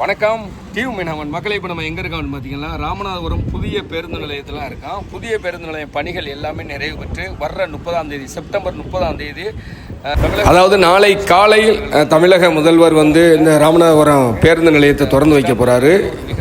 வணக்கம். டிவி மீனவன். மக்களை இப்போ நம்ம எங்கே இருக்கோம்னு பார்த்தீங்கன்னா ராமநாதபுரம் புதிய பேருந்து நிலையத்தில் இருக்கோம் புதிய பேருந்து நிலைய பணிகள் எல்லாமே நிறைவு பெற்று வர்ற முப்பதாம் தேதி செப்டம்பர் முப்பதாம் தேதி அதாவது நாளை காலையில் அஹ், தமிழக முதல்வர் வந்து இந்த ராமநாதபுரம் பேருந்து நிலையத்தை திறந்து வைக்க போகிறாரு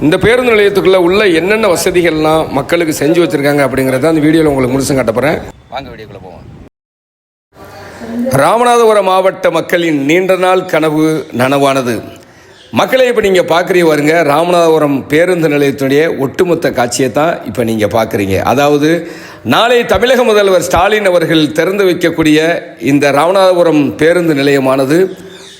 இந்த பேருந்து நிலையத்துக்குள்ளே உள்ள என்னென்ன வசதிகள்லாம் மக்களுக்கு செஞ்சு வச்சுருக்காங்க அப்படிங்கிறத அந்த வீடியோவில் உங்களுக்கு முழுசும் காட்ட போகிறேன் வாங்க வீடியோக்குள்ளே போவோம். ராமநாதபுரம் மாவட்ட மக்களின் நீண்ட நாள் கனவு நனவானது. மக்களை இப்போ நீங்கள் பார்க்குறீங்க வருங்க ராமநாதபுரம் பேருந்து நிலையத்தினுடைய ஒட்டுமொத்த காட்சியை தான் இப்போ நீங்கள் பார்க்குறீங்க அதாவது நாளை தமிழக முதல்வர் ஸ்டாலின் அவர்கள் திறந்து வைக்கக்கூடிய இந்த ராமநாதபுரம் பேருந்து நிலையமானது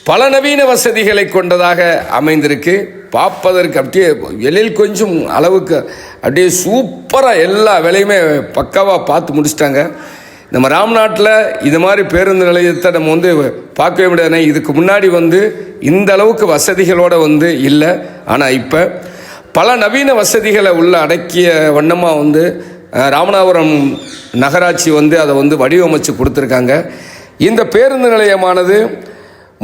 பல நவீன வசதிகளை கொண்டதாக அமைந்திருக்கு. பார்ப்பதற்கு அப்படியே எழில் கொஞ்சம் அளவுக்கு அப்படியே சூப்பராக எல்லா வேலையுமே பக்காவாக பார்த்து முடிச்சிட்டாங்க. நம்ம ராம்நாட்டில் இது மாதிரி பேருந்து நிலையத்தை நம்ம வந்து பார்க்கவே முடியாது. இதுக்கு முன்னாடி வந்து இந்த அளவுக்கு வசதிகளோடு வந்து இல்லை. ஆனால் இப்போ பல நவீன வசதிகளை உள்ள அடக்கிய வண்ணமாக வந்து ராமநாதபுரம் நகராட்சி வந்து அதை வந்து வடிவமைச்சு கொடுத்துருக்காங்க. இந்த பேருந்து நிலையமானது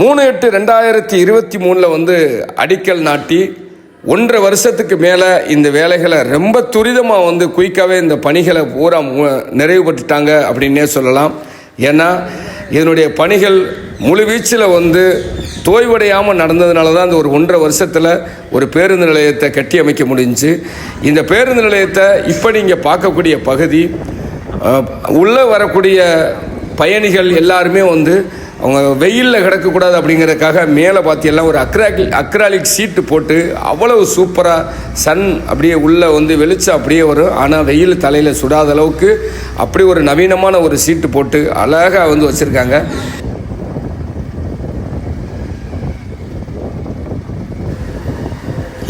மூணு எட்டு ரெண்டாயிரத்தி இருபத்தி மூணில் வந்து அடிக்கல் நாட்டி ஒன்றரை வருஷத்துக்கு மேலே இந்த வேலைகளை ரொம்ப துரிதமாக வந்து குயிக்காகவே இந்த பணிகளை பூரா மு- நிறைவுபட்டுட்டாங்க அப்படின்னே சொல்லலாம். ஏன்னா இதனுடைய பணிகள் முழுவீச்சில் வந்து தோய்வடையாமல் நடந்ததுனால தான் இந்த ஒரு ஒன்றரை வருஷத்தில் ஒரு பேருந்து நிலையத்தை கட்டி அமைக்க முடிஞ்சுச்சு இந்த பேருந்து நிலையத்தை இப்போ நீங்கள் பார்க்கக்கூடிய பகுதி உள்ளே வரக்கூடிய பயணிகள் எல்லாருமே வந்து அவங்க வெயிலில் கிடக்கக்கூடாது அப்படிங்கிறதுக்காக மேலே பார்த்தீங்கன்னா ஒரு அக்ராலிக் அக்ராலிக் சீட்டு போட்டு அவ்வளவு சூப்பராக சன் அப்படியே உள்ளே வந்து வெளிச்சம் அப்படியே வரும். ஆனால் வெயில் தலையில் சுடாத அளவுக்கு அப்படி ஒரு நவீனமான ஒரு சீட்டு போட்டு அழகாக வந்து வச்சுருக்காங்க.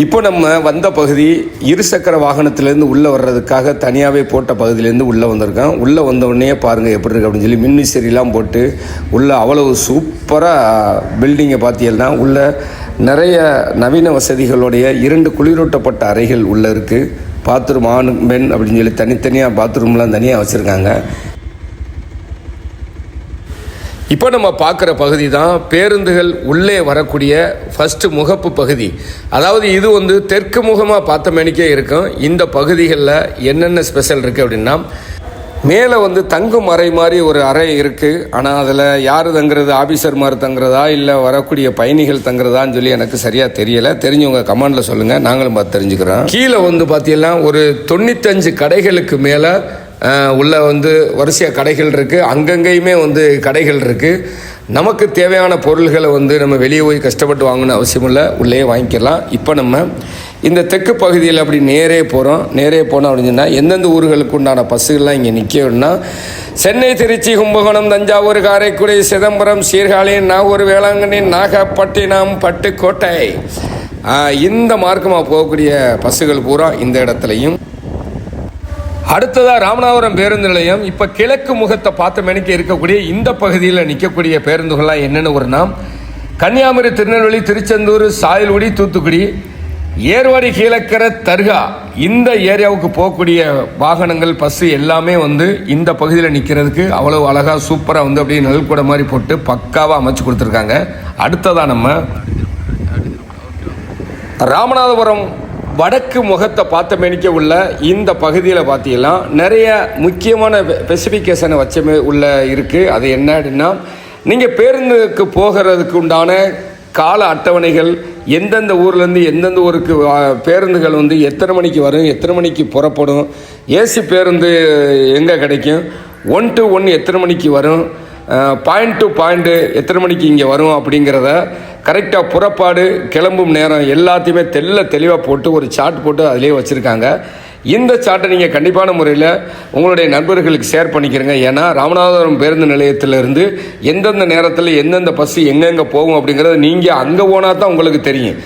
இப்போ நம்ம வந்த பகுதி இருசக்கர வாகனத்திலேருந்து உள்ளே வர்றதுக்காக தனியாகவே போட்ட பகுதியிலேருந்து உள்ளே வந்திருக்கோம் உள்ளே வந்தவுடனே பாருங்கள் எப்படி இருக்கு அப்படின்னு சொல்லி மின்விசிறிலாம் போட்டு உள்ளே அவ்வளவு சூப்பராக பில்டிங்கை பார்த்தீங்கன்னா உள்ள நிறைய நவீன வசதிகளுடைய இரண்டு குளிரூட்டப்பட்ட அறைகள் உள்ளே இருக்குது பாத்ரூம் ஆண் பெண் அப்படின்னு சொல்லி தனித்தனியாக பாத்ரூம்லாம் தனியாக வச்சுருக்காங்க. இப்போ நம்ம பார்க்குற பகுதி தான் பேருந்துகள் உள்ளே வரக்கூடிய ஃபஸ்ட்டு முகப்பு பகுதி. அதாவது இது வந்து தெற்கு முகமாக பார்த்த மேனிக்கே இருக்கும். இந்த பகுதிகளில் என்னென்ன ஸ்பெஷல் இருக்குது அப்படின்னா மேலே வந்து தங்கும் அறை மாதிரி ஒரு அறை இருக்குது ஆனால் அதில் யார் தங்குறது? ஆஃபீஸர் மாதிரி தங்குறதா? இல்லை வரக்கூடிய பயணிகள் தங்குறதான்னு சொல்லி எனக்கு சரியாக தெரியலை. தெரிஞ்சவங்க கமெண்டில் சொல்லுங்கள் நாங்களும் பார்த்து தெரிஞ்சுக்கிறோம். கீழே வந்து பார்த்தீங்கன்னா ஒரு தொண்ணூத்தஞ்சு கடைகளுக்கு மேலே உள்ளே வந்து வரிசையாக கடைகள் இருக்குது அங்கங்கேயுமே வந்து கடைகள் இருக்குது நமக்கு தேவையான பொருள்களை வந்து நம்ம வெளியே போய் கஷ்டப்பட்டு வாங்கணும் அவசியம் இல்லை. உள்ளே வாங்கிக்கலாம். இப்போ நம்ம இந்த தெற்கு பகுதியில் அப்படி நேரே போகிறோம் நேரே போனோம் அப்படின்னு சொன்னால் எந்தெந்த ஊர்களுக்கு உண்டான பஸ்ஸுகள்லாம் இங்கே நிற்கணும்னா சென்னை திருச்சி கும்பகோணம் தஞ்சாவூர் காரைக்குடி சிதம்பரம் சீர்காழி நாகூர் வேளாங்கண்ணி நாகப்பட்டினம் பட்டுக்கோட்டை. இந்த மார்க்கமாக போகக்கூடிய பஸ்ஸுகள் பூரா இந்த இடத்துலையும் அடுத்ததா ராமநாதபுரம் பேருந்து நிலையம். இப்போ கிழக்கு முகத்தை பார்த்த மணிக்கு இருக்கக்கூடிய இந்த பகுதியில் நிற்கக்கூடிய பேருந்துகள்லாம் என்னென்னு ஒரு நாம். கன்னியாகுமரி திருநெல்வேலி திருச்செந்தூர் சாயல்குடி தூத்துக்குடி ஏர்வாடி கீழக்கரை தர்கா இந்த ஏரியாவுக்கு போகக்கூடிய வாகனங்கள் பஸ்ஸு எல்லாமே வந்து இந்த பகுதியில் நிற்கிறதுக்கு அவ்வளோ அழகாக சூப்பராக வந்து அப்படியே நெல்கூட மாதிரி போட்டு பக்காவாக அமைச்சு கொடுத்துருக்காங்க. அடுத்ததாக நம்ம ராமநாதபுரம் வடக்கு முகத்தை பார்த்த மேனிக்க உள்ள இந்த பகுதியில் பார்த்தீங்கன்னா நிறைய முக்கியமான ஸ்பெசிஃபிகேஷனை வச்சமே உள்ள இருக்குது அது என்ன அப்படின்னா நீங்கள் பேருந்துக்கு போகிறதுக்கு உண்டான கால அட்டவணைகள் எந்தெந்த ஊர்லேருந்து எந்தெந்த ஊருக்கு வா- பேருந்துகள் வந்து எத்தனை மணிக்கு வரும் எத்தனை மணிக்கு புறப்படும் ஏசி பேருந்து எங்கே கிடைக்கும் ஒன் டு ஒன் எத்தனை மணிக்கு வரும் பாயிண்ட் டு பாயிண்ட்டு எத்தனை மணிக்கு இங்கே வரும் அப்படிங்கிறத கரெக்டாக புறப்பாடு கிளம்பும் நேரம் எல்லாத்தையுமே தெல்ல தெளிவாக போட்டு ஒரு சார்ட் போட்டு அதிலே வச்சுருக்காங்க. இந்த சார்ட்டை நீங்கள் கண்டிப்பான முறையில் உங்களுடைய நண்பர்களுக்கு ஷேர் பண்ணிக்கிறங்க. ஏன்னா ராமநாதபுரம் பேருந்து நிலையத்திலிருந்து எந்தெந்த நேரத்தில் எந்தெந்த பஸ்ஸு எங்கெங்கே போகும் அப்படிங்கிறத நீங்கள் அங்கே போனால் தான் உங்களுக்கு தெரியும்.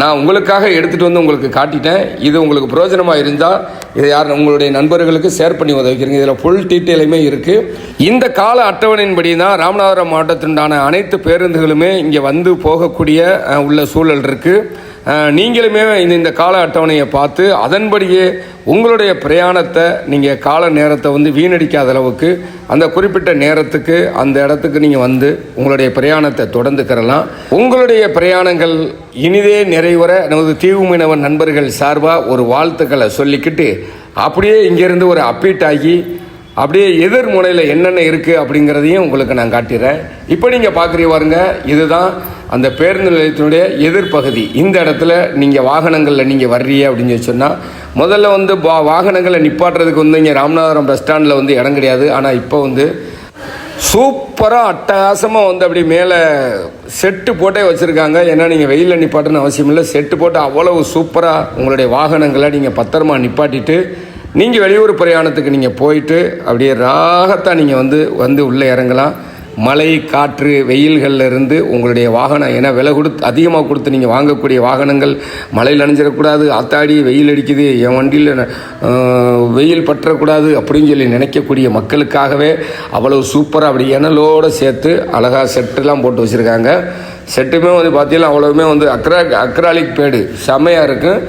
நான் உங்களுக்காக எடுத்துகிட்டு வந்து உங்களுக்கு காட்டிட்டேன். இது உங்களுக்கு பிரயோஜனமாக இருந்தால் இதை யார் உங்களுடைய நண்பர்களுக்கு ஷேர் பண்ணி உதவிக்கிறீங்க. இதில் ஃபுல் டீட்டெயிலுமே இருக்குது இந்த கால அட்டவணையின்படி தான் ராமநாதபுரம் மாவட்டத்தினுண்டான அனைத்து பேருந்துகளுமே இங்கே வந்து போகக்கூடிய உள்ள சூழல் இருக்குது நீங்களுமே இந்த இந்த கால அட்டவணையை பார்த்து அதன்படியே உங்களுடைய பிரயாணத்தை நீங்கள் கால நேரத்தை வந்து வீணடிக்காத அளவுக்கு அந்த குறிப்பிட்ட நேரத்துக்கு அந்த இடத்துக்கு நீங்கள் வந்து உங்களுடைய பிரயாணத்தை தொடர்ந்துக்கிறலாம் உங்களுடைய பிரயாணங்கள் இனிதே நிறைவர நமது தீவு மீனவன் நண்பர்கள் சார்பாக ஒரு வாழ்த்துக்களை சொல்லிக்கிட்டு அப்படியே இங்கேருந்து ஒரு அப்பீட் ஆகி அப்படியே எதிர் முனையில் என்னென்ன இருக்குது அப்படிங்கிறதையும் உங்களுக்கு நான் காட்டிடுறேன். இப்போ நீங்கள் பார்க்குறீங்க பாருங்க இதுதான் அந்த பேருந்து நிலையத்தினுடைய எதிர்ப்பகுதி. இந்த இடத்துல நீங்கள் வாகனங்களில் நீங்கள் வர்றீங்க அப்படின்னு சொல்லி சொன்னால் முதல்ல வந்து வா வாகனங்களை நிப்பாட்டுறதுக்கு வந்து இங்கே ராமநாதபுரம் பஸ் ஸ்டாண்டில் வந்து இடம் கிடையாது. ஆனால் இப்போ வந்து சூப்பராக அட்டகாசமாக வந்து அப்படி மேலே செட்டு போட்டே வச்சுருக்காங்க. ஏன்னா நீங்கள் வெயிலில் நிப்பாட்டணும் அவசியம் இல்லை. செட்டு போட்டு அவ்வளவு சூப்பராக உங்களுடைய வாகனங்களை நீங்கள் பத்திரமா நிப்பாட்டிட்டு நீங்கள் வெளியூர் பிரயாணத்துக்கு நீங்கள் போயிட்டு அப்படியே ராகத்தான் நீங்கள் வந்து வந்து உள்ளே இறங்கலாம். மழை காற்று வெயில்கள்ல இருந்து உங்களுடைய வாகனம் ஏன்னா விலை கொடுத்து அதிகமாக கொடுத்து நீங்கள் வாங்கக்கூடிய வாகனங்கள் மழையில் நனைஞ்சிடக்கூடாது ஆத்தாடி வெயில் அடிக்குது என் வண்டியில் வெயில் பற்றக்கூடாது அப்படின்னு சொல்லி நினைக்கக்கூடிய மக்களுக்காகவே அவ்வளோ சூப்பராக அப்படி எனலோடு சேர்த்து அழகாக செட்டெல்லாம் போட்டு வச்சுருக்காங்க. செட்டுமே வந்து பார்த்தீங்கன்னா அவ்வளோவுமே வந்து அக்ரா அக்ராலிக் பேடு செம்மையாக இருக்கும்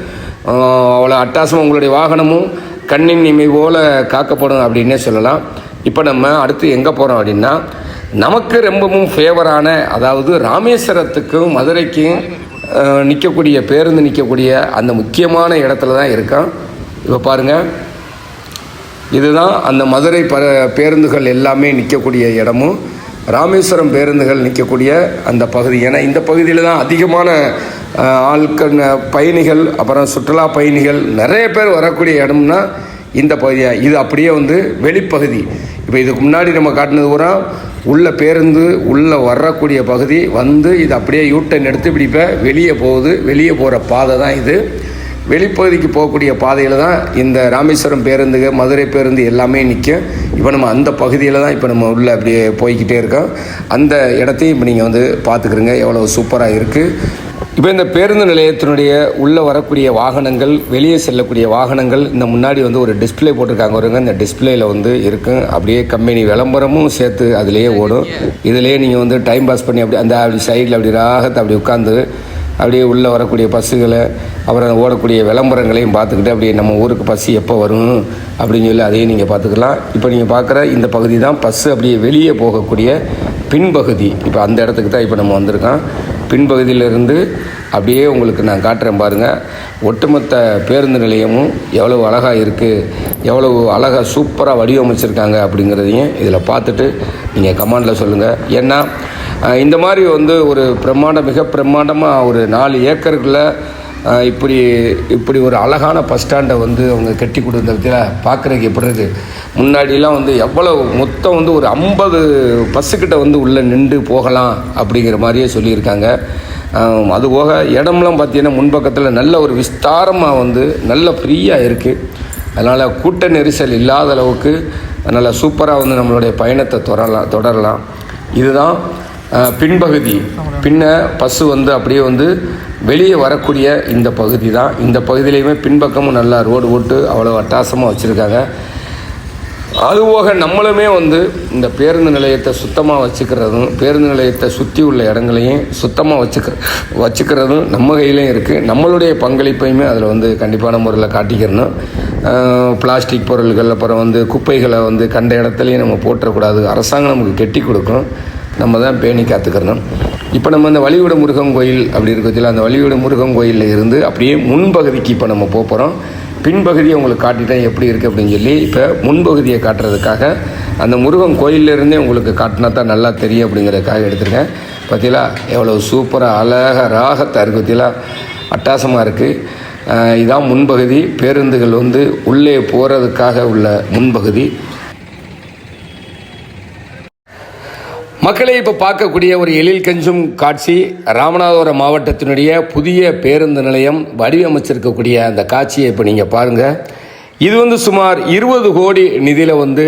அவ்வளோ அட்டாசமாக உங்களுடைய வாகனமும் கண்ணின் இமை போல காக்கப்படும் அப்படின்னே சொல்லலாம். இப்போ நம்ம அடுத்து எங்கே போகிறோம் அப்படின்னா நமக்கு ரொம்பவும் ஃபேவரான அதாவது ராமேஸ்வரத்துக்கும் மதுரைக்கும் நிற்கக்கூடிய பேருந்து நிற்கக்கூடிய அந்த முக்கியமான இடத்துல தான் இருக்கான். இப்போ பாருங்கள் இதுதான் அந்த மதுரை ப பேருந்துகள் எல்லாமே நிற்கக்கூடிய இடமும் ராமேஸ்வரம் பேருந்துகள் நிற்கக்கூடிய அந்த பகுதி. ஏன்னா இந்த பகுதியில் தான் அதிகமான ஆட்கள் பயணிகள் அப்புறம் சுற்றுலா பயணிகள் நிறைய பேர் வரக்கூடிய இடம்னா இந்த பகுதியாக இது அப்படியே வந்து வெளிப்பகுதி. இப்போ இதுக்கு முன்னாடி நம்ம காட்டினது பூரா உள்ள பேருந்து உள்ளே வரக்கூடிய பகுதி வந்து இது அப்படியே யூட்டன் எடுத்து இப்படி இப்போ வெளியே போகுது. வெளியே போகிற பாதை தான் இது. வெளிப்பகுதிக்கு போகக்கூடிய பாதையில் தான் இந்த ராமேஸ்வரம் பேருந்துக மதுரை பேருந்து எல்லாமே நிற்கும் இப்போ நம்ம அந்த பகுதியில் தான் இப்போ நம்ம உள்ளே அப்படியே போய்கிட்டே இருக்கோம். அந்த இடத்தையும் இப்போ நீங்கள் வந்து பார்த்துக்குறீங்க. எவ்வளோ சூப்பராக இருக்குது இப்போ இந்த பேருந்து நிலையத்தினுடைய உள்ளே வரக்கூடிய வாகனங்கள் வெளியே செல்லக்கூடிய வாகனங்கள் இந்த முன்னாடி வந்து ஒரு டிஸ்பிளே போட்டிருக்காங்க வருங்க இந்த டிஸ்ப்ளேயில் வந்து இருக்கும் அப்படியே கம்பெனி விளம்பரமும் சேர்த்து அதிலேயே ஓடும். இதிலேயே நீங்கள் வந்து டைம் பாஸ் பண்ணி அப்படி அந்த அப்படி சைடில் அப்படி ராகத்தை அப்படி உட்காந்து அப்படியே உள்ளே வரக்கூடிய பஸ்ஸுகளை அப்புறம் ஓடக்கூடிய விளம்பரங்களையும் பார்த்துக்கிட்டு அப்படியே நம்ம ஊருக்கு பஸ் எப்போ வரும் அப்படின்னு சொல்லி அதையும் நீங்கள் பார்த்துக்கலாம். இப்போ நீங்கள் பார்க்குற இந்த பகுதி தான் பஸ்ஸு அப்படியே வெளியே போகக்கூடிய பின்பகுதி. இப்போ அந்த இடத்துக்கு தான் இப்போ நம்ம வந்திருக்கோம். பின்பகுதியிலிருந்து அப்படியே உங்களுக்கு நான் காட்டுறேன் பாருங்கள் ஒட்டுமொத்த பேருந்து நிலையமும் எவ்வளவு அழகாக இருக்குது எவ்வளவு அழகாக சூப்பராக வடிவமைச்சிருக்காங்க அப்படிங்கிறதையும் இதில் பார்த்துட்டு நீங்கள் கமாண்டில் சொல்லுங்கள் ஏன்னா இந்த மாதிரி வந்து ஒரு பிரம்மாண்ட மிக பிரம்மாண்டமாக ஒரு நாலு ஏக்கருக்குள்ளே இப்படி இப்படி ஒரு அழகான பஸ் ஸ்டாண்டை வந்து அவங்க கட்டி கொடுத்த பார்க்குறதுக்கு எப்படி இருக்குது முன்னாடிலாம் வந்து எவ்வளோ மொத்தம் வந்து ஒரு ஐம்பது பஸ்ஸுக்கிட்ட வந்து உள்ளே நின்று போகலாம் அப்படிங்கிற மாதிரியே சொல்லியிருக்காங்க. அது போக இடம்லாம் பார்த்தீங்கன்னா முன்பக்கத்தில் நல்ல ஒரு விஸ்தாரமாக வந்து நல்ல ஃப்ரீயாக இருக்குது அதனால் கூட்ட நெரிசல் இல்லாத அளவுக்கு நல்லா சூப்பராக வந்து நம்மளுடைய பயணத்தை தொடரலாம் தொடரலாம். இதுதான் பின்பகுதி. பின்ன பஸ்ஸு வந்து அப்படியே வந்து வெளியே வரக்கூடிய இந்த பகுதி தான். இந்த பகுதியிலையுமே பின்பக்கமும் நல்லா ரோடு போட்டு அவ்வளோ அட்டாசமாக வச்சுருக்காங்க. அதுபோக நம்மளுமே வந்து இந்த பேருந்து நிலையத்தை சுத்தமாக வச்சுக்கிறதும் பேருந்து நிலையத்தை சுற்றி உள்ள இடங்களையும் சுத்தமாக வச்சுக்க வச்சுக்கிறதும் நம்ம கையிலையும் இருக்குது நம்மளுடைய பங்களிப்பையுமே அதில் வந்து கண்டிப்பான முறையில் காட்டிக்கிறணும். பிளாஸ்டிக் பொருள்கள் அப்புறம் வந்து குப்பைகளை வந்து கண்ட இடத்துலையும் நம்ம போட்டுறக்கூடாது. அரசாங்கம் நமக்கு கெட்டி கொடுக்கும். நம்ம தான் பேணி காத்துக்கிறணும். இப்போ நம்ம இந்த வழிவிட முருகன் கோயில் அப்படி இருக்கிறதுல அந்த வழிவிட முருகன் கோயிலில் இருந்து அப்படியே முன்பகுதிக்கு இப்போ நம்ம போக போகிறோம் பின்பகுதியை உங்களுக்கு காட்டிட்டேன் எப்படி இருக்குது அப்படின்னு சொல்லி இப்போ முன்பகுதியை காட்டுறதுக்காக அந்த முருகன் கோயிலிருந்தே உங்களுக்கு காட்டினா தான் நல்லா தெரியும் அப்படிங்கிறதுக்காக எடுத்துருக்கேன். பார்த்தீங்களா எவ்வளோ சூப்பராக அழகாக ராகத்தாக இருக்குது பார்த்தீங்களா அட்டாசமாக இருக்குது இதான் முன்பகுதி. பேருந்துகள் வந்து உள்ளே போகிறதுக்காக உள்ள முன்பகுதி. மக்களை இப்போ பார்க்கக்கூடிய ஒரு எழில் கெஞ்சும் காட்சி ராமநாதபுரம் மாவட்டத்தினுடைய புதிய பேருந்து நிலையம் வடிவமைச்சிருக்கக்கூடிய அந்த காட்சியை இப்போ நீங்கள் பாருங்கள் இது வந்து சுமார் இருபது கோடி நிதியில் வந்து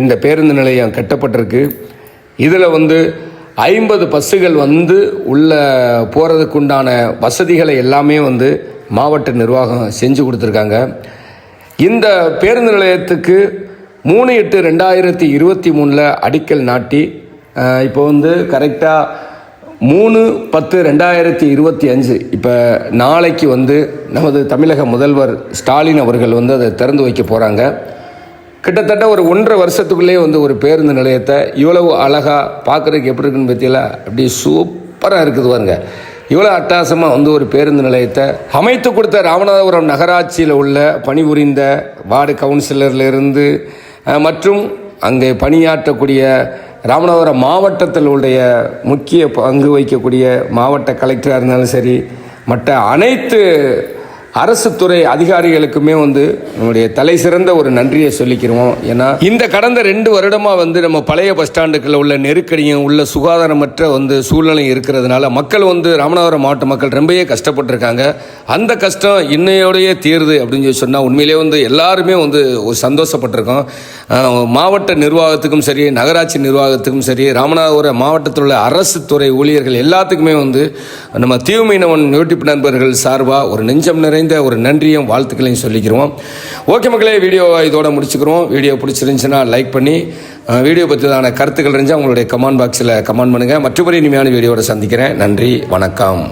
இந்த பேருந்து நிலையம் கட்டப்பட்டிருக்கு. இதில் வந்து ஐம்பது பஸ்ஸுகள் வந்து உள்ள போகிறதுக்குண்டான வசதிகளை எல்லாமே வந்து மாவட்ட நிர்வாகம் செஞ்சு கொடுத்துருக்காங்க. இந்த பேருந்து நிலையத்துக்கு மூணு எட்டு ரெண்டாயிரத்தி இருபத்தி மூணில் அடிக்கல் நாட்டி இப்போ வந்து கரெக்டாக மூணு பத்து ரெண்டாயிரத்தி இருபத்தி அஞ்சு. இப்போ நாளைக்கு வந்து நமது தமிழக முதல்வர் ஸ்டாலின் அவர்கள் வந்து அதை திறந்து வைக்க போகிறாங்க கிட்டத்தட்ட ஒரு ஒன்றரை வருஷத்துக்குள்ளேயே வந்து ஒரு பேருந்து நிலையத்தை இவ்வளவு அழகாக பார்க்குறதுக்கு எப்படி இருக்குன்னு பற்றியில அப்படி சூப்பராக இருக்குது பாருங்க. இவ்வளோ அட்டாசமாக வந்து ஒரு பேருந்து நிலையத்தை அமைத்து கொடுத்த ராமநாதபுரம் நகராட்சியில் உள்ள பணிபுரிந்த வார்டு கவுன்சிலர்லேருந்து மற்றும் அங்கே பணியாற்றக்கூடிய ராமநாதபுரம் மாவட்டத்தில் உடைய முக்கிய பங்கு வகிக்கக்கூடிய மாவட்ட கலெக்டராக இருந்தாலும் சரி மற்ற அனைத்து அரசு துறை அதிகாரிகளுக்குமே வந்து நம்முடைய தலை சிறந்த ஒரு நன்றியை சொல்லிக்கிறோம். ஏன்னா இந்த கடந்த ரெண்டு வருடமாக வந்து நம்ம பழைய பஸ் ஸ்டாண்டுக்குள்ள உள்ள நெருக்கடியும் உள்ள சுகாதாரமற்ற வந்து சூழ்நிலை இருக்கிறதுனால மக்கள் வந்து ராமநாதபுரம் மாவட்ட மக்கள் ரொம்பவே கஷ்டப்பட்டிருக்காங்க. அந்த கஷ்டம் இன்னையோடையே தீருது அப்படின்னு சொல்லி சொன்னால் உண்மையிலே வந்து எல்லாருமே வந்து ஒரு சந்தோஷப்பட்டிருக்கோம். மாவட்ட நிர்வாகத்துக்கும் சரி நகராட்சி நிர்வாகத்துக்கும் சரி ராமநாதபுரம் மாவட்டத்தில் உள்ள அரசு துறை ஊழியர்கள் எல்லாத்துக்குமே வந்து நம்ம தீவுமீனவன் யூடியூப் நண்பர்கள் சார்பாக ஒரு நெஞ்சம் நிறைந்த ஒரு நன்றியும் வாழ்த்துக்களையும் சொல்லிக்கிறோம். ஓகே மக்களே வீடியோ இதோட முடிச்சுக்கிறோம். வீடியோ பிடிச்சிருந்துச்சுன்னா லைக் பண்ணி வீடியோ பற்றிதான கருத்துக்கள் இருந்தால் உங்களுடைய கமெண்ட் பாக்ஸில் கமெண்ட் பண்ணுங்கள் மற்றபடி இனிமையான வீடியோட சந்திக்கிறேன். நன்றி வணக்கம்.